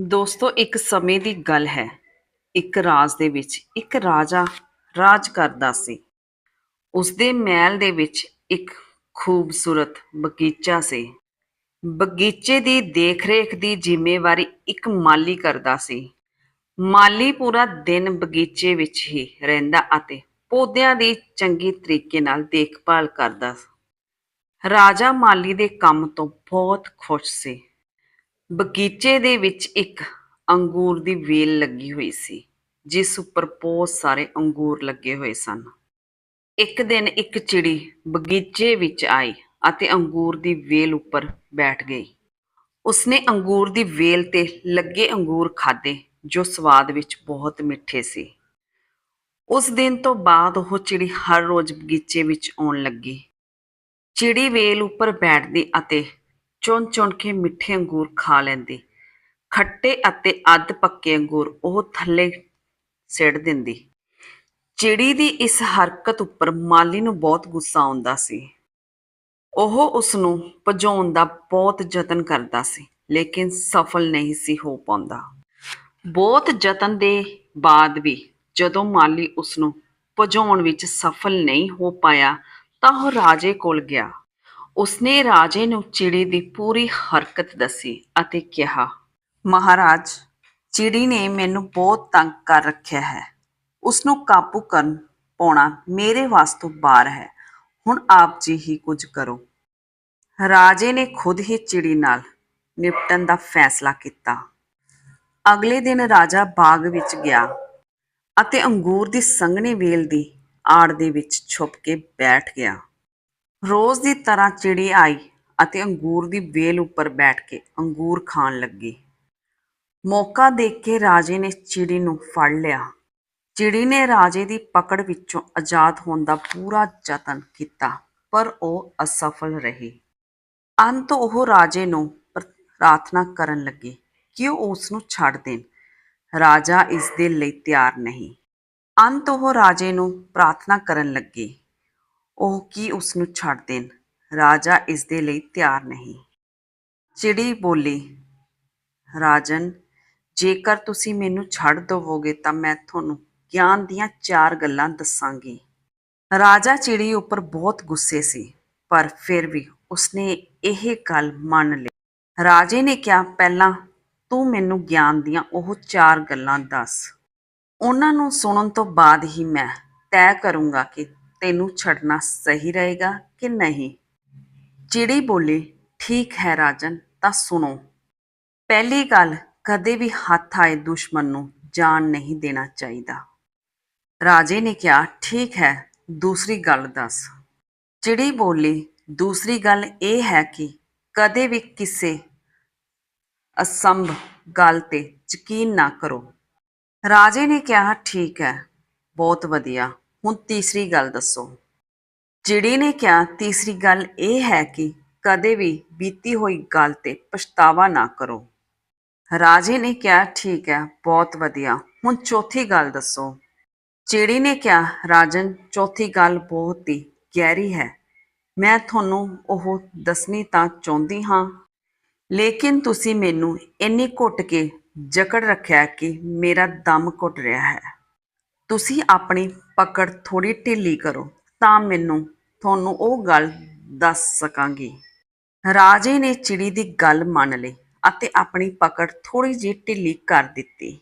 ਦੋਸਤੋ, ਇੱਕ ਸਮੇਂ ਦੀ ਗੱਲ ਹੈ। ਇੱਕ ਰਾਜ ਦੇ ਵਿੱਚ, ਇੱਕ ਰਾਜਾ ਰਾਜ ਕਰਦਾ ਸੀ। ਉਸਦੇ ਮਹਿਲ ਦੇ ਵਿੱਚ ਇੱਕ ਖੂਬਸੂਰਤ ਬਗੀਚਾ ਸੀ। ਬਗੀਚੇ ਦੀ ਦੇਖਰੇਖ ਦੀ ਜ਼ਿੰਮੇਵਾਰੀ ਇੱਕ ਮਾਲੀ ਕਰਦਾ ਸੀ। ਮਾਲੀ ਪੂਰਾ ਦਿਨ ਬਗੀਚੇ ਵਿੱਚ ਹੀ ਰਹਿੰਦਾ ਅਤੇ ਪੌਦਿਆਂ ਦੀ ਚੰਗੀ ਤਰੀਕੇ ਨਾਲ ਦੇਖਭਾਲ ਕਰਦਾ ਰਾਜਾ ਮਾਲੀ ਦੇ ਕੰਮ ਤੋਂ ਬਹੁਤ ਖੁਸ਼ ਸੀ। ਬਗੀਚੇ ਦੇ ਵਿੱਚ ਇੱਕ ਅੰਗੂਰ ਦੀ ਵੇਲ ਲੱਗੀ ਹੋਈ ਸੀ, ਜਿਸ ਉੱਪਰ ਬਹੁਤ ਸਾਰੇ ਅੰਗੂਰ ਲੱਗੇ ਹੋਏ ਸਨ। ਇੱਕ ਦਿਨ ਇੱਕ ਚਿੜੀ ਬਗੀਚੇ ਵਿੱਚ ਆਈ ਅਤੇ ਅੰਗੂਰ ਦੀ ਵੇਲ ਉੱਪਰ ਬੈਠ ਗਈ। ਉਸਨੇ ਅੰਗੂਰ ਦੀ ਵੇਲ ਤੇ ਲੱਗੇ ਅੰਗੂਰ ਖਾਦੇ ਜੋ ਸਵਾਦ ਵਿੱਚ ਬਹੁਤ ਮਿੱਠੇ ਸੀ। ਉਸ ਦਿਨ ਤੋਂ ਬਾਅਦ ਉਹ ਚਿੜੀ ਹਰ ਰੋਜ਼ ਬਗੀਚੇ ਵਿੱਚ ਆਉਣ ਲੱਗੀ। ਚਿੜੀ ਵੇਲ ਉੱਪਰ ਬੈਠਦੀ ਅਤੇ ਚੁਣ ਚੁਣ ਕੇ ਮਿੱਠੇ ਅੰਗੂਰ ਖਾ ਲੈਂਦੀ। ਖੱਟੇ ਅਤੇ ਅੱਧ ਪੱਕੇ ਅੰਗੂਰ ਉਹ ਥੱਲੇ ਸਿੱਟ ਦਿੰਦੀ। ਚਿੜੀ ਦੀ ਇਸ ਹਰਕਤ ਉੱਪਰ ਮਾਲੀ ਨੂੰ ਬਹੁਤ ਗੁੱਸਾ ਆਉਂਦਾ ਸੀ। ਉਹ ਉਸ ਨੂੰ ਭਜਾਉਣ ਦਾ ਬਹੁਤ ਯਤਨ ਕਰਦਾ ਸੀ, ਲੇਕਿਨ ਸਫਲ ਨਹੀਂ ਸੀ ਹੋ ਪਾਉਂਦਾ। ਬਹੁਤ ਯਤਨ ਦੇ ਬਾਅਦ ਵੀ ਜਦੋਂ ਮਾਲੀ ਉਸ ਨੂੰ ਭਜਾਉਣ ਵਿੱਚ ਸਫਲ ਨਹੀਂ ਹੋ ਪਾਇਆ ਤਾਂ ਉਹ ਰਾਜੇ ਕੋਲ ਗਿਆ। ਉਸਨੇ ਰਾਜੇ ਨੂੰ ਚਿੜੀ ਦੀ ਪੂਰੀ ਹਰਕਤ ਦੱਸੀ ਅਤੇ ਕਿਹਾ, ਮਹਾਰਾਜ, ਚਿੜੀ ਨੇ ਮੈਨੂੰ ਬਹੁਤ ਤੰਗ ਕਰ ਰੱਖਿਆ ਹੈ। ਉਸ ਨੂੰ ਕਾਬੂ ਕਰਨ ਪਾਉਣਾ ਮੇਰੇ ਵਾਸ ਤੋਂ ਬਾਹਰ ਹੈ। ਹੁਣ ਆਪ ਜੀ ਹੀ ਕੁਝ ਕਰੋ। ਰਾਜੇ ਨੇ ਖੁਦ ਹੀ ਚਿੜੀ ਨਾਲ ਨਿਪਟਣ ਦਾ ਫੈਸਲਾ ਕੀਤਾ। ਅਗਲੇ ਦਿਨ ਰਾਜਾ ਬਾਗ ਵਿੱਚ ਗਿਆ ਅਤੇ ਅੰਗੂਰ ਦੀ ਸੰਘਣੀ ਵੇਲ ਦੀ ਆੜ ਦੇ ਵਿੱਚ ਛੁਪ ਕੇ ਬੈਠ ਗਿਆ। ਰੋਜ਼ ਦੀ ਤਰ੍ਹਾਂ ਚਿੜੀ ਆਈ ਅਤੇ ਅੰਗੂਰ ਦੀ ਵੇਲ ਉੱਪਰ ਬੈਠ ਕੇ ਅੰਗੂਰ ਖਾਣ ਲੱਗੀ। ਮੌਕਾ ਦੇਖ ਕੇ ਰਾਜੇ ਨੇ ਚਿੜੀ ਨੂੰ ਫੜ ਲਿਆ। ਚਿੜੀ ਨੇ ਰਾਜੇ ਦੀ ਪਕੜ ਵਿੱਚੋਂ ਆਜ਼ਾਦ ਹੋਣ ਦਾ ਪੂਰਾ ਯਤਨ ਕੀਤਾ, ਪਰ ਉਹ ਅਸਫਲ ਰਹੀ। ਅੰਤ ਉਹ ਰਾਜੇ ਨੂੰ ਪ੍ਰਾਰਥਨਾ ਕਰਨ ਲੱਗੀ ਕਿ ਉਹ ਉਸ ਨੂੰ ਛੱਡ ਦੇਣ। ਰਾਜਾ ਇਸ ਦੇ ਲਈ ਤਿਆਰ ਨਹੀਂ। ਅੰਤ ਉਹ ਰਾਜੇ ਨੂੰ ਪ੍ਰਾਰਥਨਾ ਕਰਨ ਲੱਗੇ ਉਹ ਕੀ ਉਸ ਨੂੰ ਛੱਡ ਦੇਣ? ਰਾਜਾ ਇਸ ਦੇ ਲਈ ਤਿਆਰ ਨਹੀਂ। ਚਿੜੀ ਬੋਲੀ, ਰਾਜਨ, ਜੇਕਰ ਤੁਸੀਂ ਮੈਨੂੰ ਛੱਡ ਦਵੋਗੇ ਤਾਂ ਮੈਂ ਤੁਹਾਨੂੰ ਗਿਆਨ ਦੀਆਂ ਚਾਰ ਗੱਲਾਂ ਦੱਸਾਂਗੀ। ਰਾਜਾ ਚਿੜੀ ਉੱਪਰ ਬਹੁਤ ਗੁੱਸੇ ਸੀ, ਪਰ ਫਿਰ ਵੀ ਉਸਨੇ ਇਹ ਗੱਲ ਮੰਨ ਲਈ। ਰਾਜੇ ਨੇ ਕਿਹਾ, ਪਹਿਲਾਂ ਤੂੰ ਮੈਨੂੰ ਗਿਆਨ ਦੀਆਂ ਉਹ ਚਾਰ ਗੱਲਾਂ ਦੱਸ। ਉਹਨਾਂ ਨੂੰ ਸੁਣਨ ਤੋਂ ਬਾਅਦ ਹੀ ਮੈਂ ਤੈਅ ਕਰੂੰਗਾ ਕਿ ਤੈਨੂੰ ਛੱਡਣਾ ਸਹੀ ਰਹੇਗਾ ਕਿ ਨਹੀਂ? ਚਿੜੀ ਬੋਲੀ ਠੀਕ ਹੈ ਰਾਜਨ, ਤਾਂ ਸੁਣੋ। ਪਹਿਲੀ ਗੱਲ, ਕਦੇ ਵੀ ਹੱਥ ਆਏ ਦੁਸ਼ਮਣ ਨੂੰ ਜਾਨ ਨਹੀਂ ਦੇਣਾ ਚਾਹੀਦਾ। ਰਾਜੇ ਨੇ ਕਿਹਾ, ਠੀਕ ਹੈ, ਦੂਸਰੀ ਗੱਲ ਦੱਸ। ਚਿੜੀ ਬੋਲੀ ਦੂਸਰੀ ਗੱਲ ਇਹ ਹੈ ਕਿ ਕਦੇ ਵੀ ਕਿਸੇ ਅਸੰਭ ਗੱਲ ਤੇ ਯਕੀਨ ਨਾ ਕਰੋ। ਰਾਜੇ ਨੇ ਕਿਹਾ, ਠੀਕ ਹੈ, ਬਹੁਤ ਵਧੀਆ। ਹੁਣ ਤੀਸਰੀ ਗੱਲ ਦੱਸੋ। ਚਿੜੀ ਨੇ ਕਿਹਾ, ਤੀਸਰੀ ਗੱਲ ਇਹ ਹੈ ਕਿ ਕਦੇ ਵੀ ਬੀਤੀ ਹੋਈ ਗੱਲ ਤੇ ਪਛਤਾਵਾ ਨਾ ਕਰੋ। ਰਾਜੇ ਨੇ ਕਿਹਾ, ਠੀਕ ਹੈ, ਬਹੁਤ ਵਧੀਆ। ਹੁਣ ਚੌਥੀ ਗੱਲ ਦੱਸੋ। ਚਿੜੀ ਨੇ ਕਿਹਾ, ਰਾਜਨ, ਚੌਥੀ ਗੱਲ ਬਹੁਤ ਹੀ ਗਹਿਰੀ ਹੈ। ਮੈਂ ਤੁਹਾਨੂੰ ਉਹ ਦੱਸਣੀ ਤਾਂ ਚਾਹੁੰਦੀ ਹਾਂ। ਲੇਕਿਨ ਤੁਸੀਂ ਮੈਨੂੰ ਇੰਨੀ ਘੁੱਟ ਕੇ ਜਕੜ ਰੱਖਿਆ ਕਿ ਮੇਰਾ ਦਮ ਘੁੱਟ ਰਿਹਾ ਹੈ। ਤੁਸੀਂ ਆਪਣੀ ਪਕੜ ਥੋੜੀ ਢਿੱਲੀ ਕਰੋ ਤਾਂ ਮੈਨੂੰ ਤੁਹਾਨੂੰ ਉਹ ਗੱਲ ਦੱਸ ਸਕਾਂਗੀ। ਰਾਜੇ ਨੇ ਚਿੜੀ ਦੀ ਗੱਲ ਮੰਨ ਲਈ ਅਤੇ ਆਪਣੀ ਪਕੜ ਥੋੜੀ ਜਿਹੀ ਢਿੱਲੀ ਕਰ ਦਿੱਤੀ।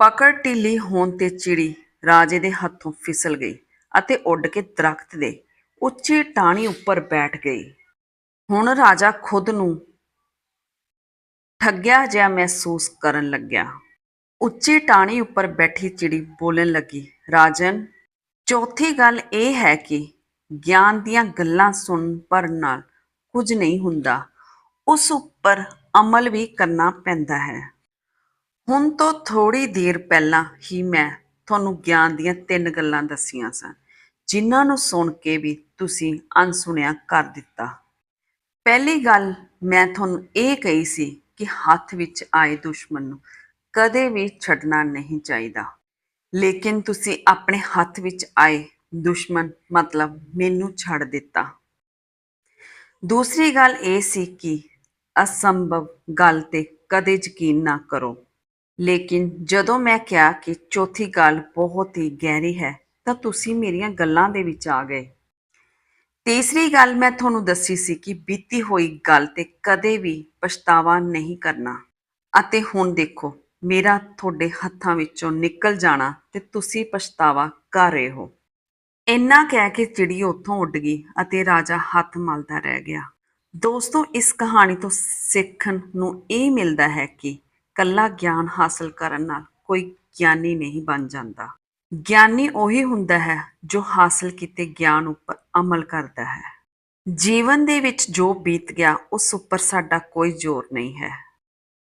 ਪਕੜ ਢਿੱਲੀ ਹੋਣ ਤੇ ਚਿੜੀ ਰਾਜੇ ਦੇ ਹੱਥੋਂ ਫਿਸਲ ਗਈ ਅਤੇ ਉੱਡ ਕੇ ਦਰਖਤ ਦੇ ਉੱਚੀ ਟਾਹਣੀ ਉੱਪਰ ਬੈਠ ਗਈ। ਹੁਣ ਰਾਜਾ ਖੁਦ ਨੂੰ ਠੱਗਿਆ ਜਿਹਾ ਮਹਿਸੂਸ ਕਰਨ ਲੱਗਿਆ। ਉੱਚੀ ਟਾਣੀ ਉੱਪਰ ਬੈਠੀ ਚਿੜੀ ਬੋਲਣ ਲੱਗੀ, ਰਾਜਨ, ਚੌਥੀ ਗੱਲ ਇਹ ਹੈ ਕਿ ਗਿਆਨ ਦੀਆਂ ਗੱਲਾਂ ਸੁਣਨ ਪਰ ਨਾਲ ਕੁਝ ਨਹੀਂ ਹੁੰਦਾ। ਉਸ ਉੱਪਰ ਅਮਲ ਵੀ ਕਰਨਾ ਪੈਂਦਾ ਹੈ। ਹੁਣ ਤੋਂ ਥੋੜੀ ਦੇਰ ਪਹਿਲਾਂ ਹੀ ਮੈਂ ਤੁਹਾਨੂੰ ਗਿਆਨ ਦੀਆਂ ਤਿੰਨ ਗੱਲਾਂ ਦੱਸੀਆਂ ਸਨ, ਜਿਨ੍ਹਾਂ ਨੂੰ ਸੁਣ ਕੇ ਵੀ ਤੁਸੀਂ ਅਣਸੁਣਿਆ ਕਰ ਦਿੱਤਾ। ਪਹਿਲੀ ਗੱਲ ਮੈਂ ਤੁਹਾਨੂੰ ਇਹ ਕਹੀ ਸੀ ਕਿ ਹੱਥ ਵਿੱਚ ਆਏ ਦੁਸ਼ਮਣ ਨੂੰ ਕਦੇ ਵੀ ਛੱਡਣਾ ਨਹੀਂ ਚਾਹੀਦਾ। ਲੇਕਿਨ ਤੁਸੀਂ ਆਪਣੇ ਹੱਥ ਵਿੱਚ ਆਏ ਦੁਸ਼ਮਣ, ਮਤਲਬ ਮੈਨੂੰ ਛੱਡ ਦਿੱਤਾ। ਦੂਸਰੀ ਗੱਲ ਇਹ ਸੀ ਕਿ ਅਸੰਭਵ ਗੱਲ ਤੇ ਕਦੇ ਯਕੀਨ ਨਾ ਕਰੋ। ਲੇਕਿਨ ਜਦੋਂ ਮੈਂ ਕਿਹਾ ਕਿ ਚੌਥੀ ਗੱਲ ਬਹੁਤ ਹੀ ਗਹਿਰੀ ਹੈ, ਤਾਂ ਤੁਸੀਂ ਮੇਰੀਆਂ ਗੱਲਾਂ ਦੇ ਵਿੱਚ ਆ ਗਏ। ਤੀਸਰੀ ਗੱਲ ਮੈਂ ਤੁਹਾਨੂੰ ਦੱਸੀ ਸੀ ਕਿ ਬੀਤੀ ਹੋਈ ਗੱਲ ਤੇ ਕਦੇ ਵੀ ਪਛਤਾਵਾ ਨਹੀਂ ਕਰਨਾ। ਅਤੇ ਹੁਣ ਦੇਖੋ ਮੇਰਾ ਤੁਹਾਡੇ ਹੱਥਾਂ ਵਿੱਚੋਂ ਨਿਕਲ ਜਾਣਾ ਤੇ ਤੁਸੀਂ ਪਛਤਾਵਾ ਕਰ ਰਹੇ ਹੋ। ਇੰਨਾ ਕਹਿ ਕੇ ਚਿੜੀ ਉੱਥੋਂ ਉੱਡ ਗਈ ਅਤੇ ਰਾਜਾ ਹੱਥ ਮਲਦਾ ਰਹਿ ਗਿਆ। ਦੋਸਤੋ, ਇਸ ਕਹਾਣੀ ਤੋਂ ਸਿੱਖਣ ਨੂੰ ਇਹ ਮਿਲਦਾ ਹੈ ਕਿ ਕੱਲਾ ਗਿਆਨ ਹਾਸਲ ਕਰਨ ਨਾਲ ਕੋਈ ਗਿਆਨੀ ਨਹੀਂ ਬਣ ਜਾਂਦਾ। ਗਿਆਨੀ ਉਹੀ ਹੁੰਦਾ ਹੈ ਜੋ ਹਾਸਲ ਕੀਤੇ ਗਿਆਨ ਉੱਪਰ ਅਮਲ ਕਰਦਾ ਹੈ। ਜੀਵਨ ਦੇ ਵਿੱਚ ਜੋ ਬੀਤ ਗਿਆ, ਉਸ ਉੱਪਰ ਸਾਡਾ ਕੋਈ ਜ਼ੋਰ ਨਹੀਂ ਹੈ।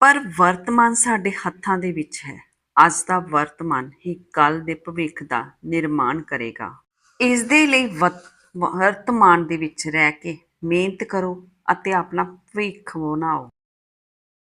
ਪਰ ਵਰਤਮਾਨ ਸਾਡੇ ਹੱਥਾਂ ਦੇ ਵਿੱਚ ਹੈ। ਅੱਜ ਦਾ ਵਰਤਮਾਨ ਹੀ ਕੱਲ ਦੇ ਭਵਿੱਖ ਦਾ ਨਿਰਮਾਣ ਕਰੇਗਾ। ਇਸ ਦੇ ਲਈ ਵਤ- ਵਰਤਮਾਨ ਦੇ ਵਿੱਚ ਰਹਿ ਕੇ ਮਿਹਨਤ ਕਰੋ ਅਤੇ ਆਪਣਾ ਭਵਿੱਖ ਬਣਾਓ।